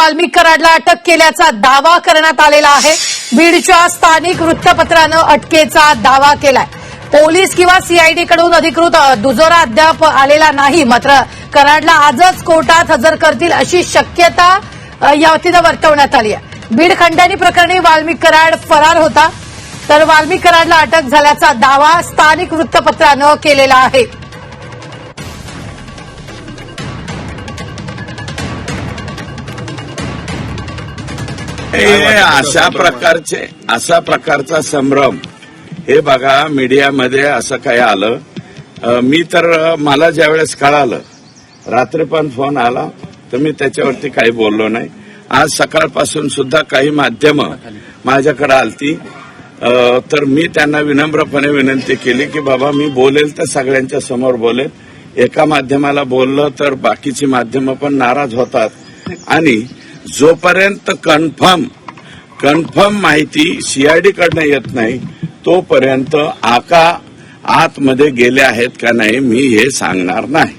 वाल्मिक कराडला अटक केल्याचा दावा करण्यात आलेला आहे. बीडच्या स्थानिक वृत्तपत्रानं अटकेचा दावा केलाय. पोलीस किंवा सीआयडीकडून अधिकृत दुजोरा अद्याप आलेला नाही. मात्र कराडला आजच कोर्टात हजर करतील अशी शक्यता या वतीनं वर्तवण्यात आली आहे. बीड खंडणी प्रकरणी वाल्मिक कराड फरार होता. तर वाल्मिक कराडला अटक झाल्याचा दावा स्थानिक वृत्तपत्रानं केलेला आहे. अशा प्रकारचे अशा प्रकारचा संभ्रम. हे बघा मीडियामध्ये असं काही आलं. मी तर मला ज्यावेळेस कळालं रात्री पण फोन आला तर मी त्याच्यावरती काही बोललो नाही. आज सकाळपासून सुद्धा काही माध्यमं माझ्याकडे आलती. तर मी त्यांना विनम्रपणे विनंती केली की बाबा मी बोलेल तर सगळ्यांच्या समोर बोलेल. एका माध्यमाला बोललं तर बाकीची माध्यमं पण नाराज होतात. आणि जोपर्यंत कन्फर्म कन्फर्म माहिती सीआयडी कडनं येत नाही तोपर्यंत आका आतमध्ये गेले आहेत का नाही मी हे सांगणार नाही.